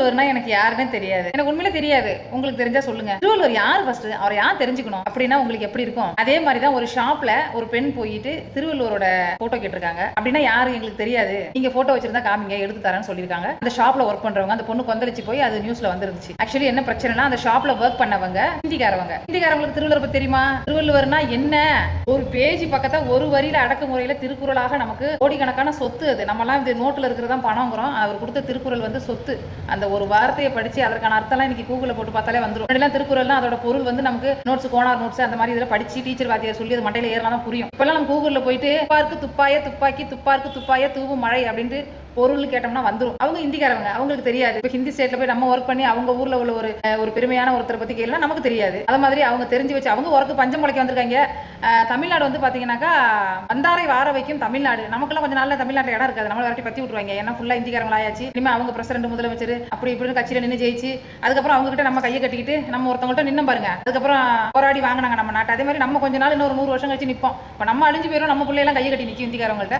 திருவள்ளுவர்னா எனக்கு யாருமே தெரியாது. எனக்கு உண்மையிலே தெரியாது. உங்களுக்கு தெரிஞ்சா சொல்லுங்க. திருவள்ளுவர் யார் ஃபர்ஸ்ட் அவர் யார் தெரிஞ்சுக்கணும்? அப்படின்னா உங்களுக்கு எப்படி இருக்கும்? அதே மாதிரி தான் ஒரு ஷாப்ல ஒரு பெண் போயிட்டு திருவள்ளுவரோட போட்டோ கேட்டிருக்காங்க. அப்படின்னா யாரு? எங்களுக்கு தெரியாது. நீங்க போட்டோ வச்சிருந்தா காமிங்க. எடுத்து தரேன்னு சொல்லியிருக்காங்க. அந்த ஷாப்ல ஒர்க் பண்றவங்க அந்த பொண்ணு கொந்தளிச்சு போய் அது நியூஸ்ல வந்துருந்துச்சு. ஆக்சுவலி என்ன பிரச்சனைனா அந்த ஷாப்ல ஒர்க் பண்ணவங்க ஹிந்திக்காரவங்க. ஹிந்திக்காரவங்களுக்கு திருவள்ளுவர் பத்தி தெரியுமா? திருவள்ளுவர்னா என்ன? ஒரு பேஜ் பக்கத்தை ஒரு வரியில அடக்குமுறையில திருக்குறளாக நமக்கு கோடிக்கணக்கான சொத்து அது. நம்மலாம் இந்த நோட்டில் இருக்கிறதா பணங்கிறோம். அவர் கொடுத்த திருக்குறள் வந்து சொத்து. அந்த ஒரு வார்த்தையை படிச்சு அதற்கான அர்த்தம்லாம் இன்னைக்கு கூகுளில் போட்டு பார்த்தாலே வந்துடும் முன்னாடிலாம் திருக்குறள்னா அதோட பொருள் வந்து நமக்கு நோட்ஸ் கோனார் நோட்ஸ் அந்த மாதிரி இதில் படிச்சு டீச்சர் வாத்தியார் சொல்லி அது மண்டையில் ஏறலாம் தான் புரியும். இப்பெல்லாம் நம்ம கூகுளில் போயிட்டு துப்பாருக்கு துப்பாய துப்பாக்கி துப்பாருக்கு துப்பாய தூவு மழை அப்படின்ட்டு பொருள் கேட்டோம்னா வந்துடும் அவங்க ஹிந்திக்காரவங்க அவங்களுக்கு தெரியாது. இப்போ ஹிந்தி ஸ்டேட்ல போய் நம்ம ஒர்க் பண்ணி அவங்க ஊர்ல உள்ள ஒரு ஒரு பெருமையான ஒருத்தரை பத்தி கேளுனா நமக்கு தெரியாது. அது மாதிரி அவங்க தெரிஞ்சு வச்சு அவங்க ஒர்க்கு பஞ்சம் முளைக்க வந்திருக்காங்க. தமிழ்நாடு வந்து பார்த்தீங்கன்னாக்கா வந்தாரை வார வைக்கும் தமிழ்நாடு. நமக்கெல்லாம் கொஞ்சம் நாளில் தமிழ்நாட்டில் இடம் இருக்காது. நம்மள விரட்டி பத்தி விட்டுருவாங்க. ஏன்னா ஃபுல்லாக இந்திக்காரங்களாயாச்சு இனிமே அவங்க பிரசிடண்ட் முதலமைச்சர் அப்படி இப்படின்னு கட்சியில் நின்று ஜெயிச்சு அதுக்கப்புறம் அவங்க கிட்ட நம்ம கையை கட்டிக்கிட்டு நம்ம ஒருத்தவங்கள்ட்ட நின்று பாருங்க. அதுக்கப்புறம் போராடி வாங்கினாங்க நம்ம நாட்டை. அதே மாதிரி நம்ம கொஞ்ச நாள் இன்னொரு நூறு வருஷம் கழிச்சு நிற்போம் இப்போ நம்ம அழிஞ்சு போயிடும் நம்ம பிள்ளையெல்லாம் கையை கட்டி நிற்கும் இந்திக்காரங்கள்ட்ட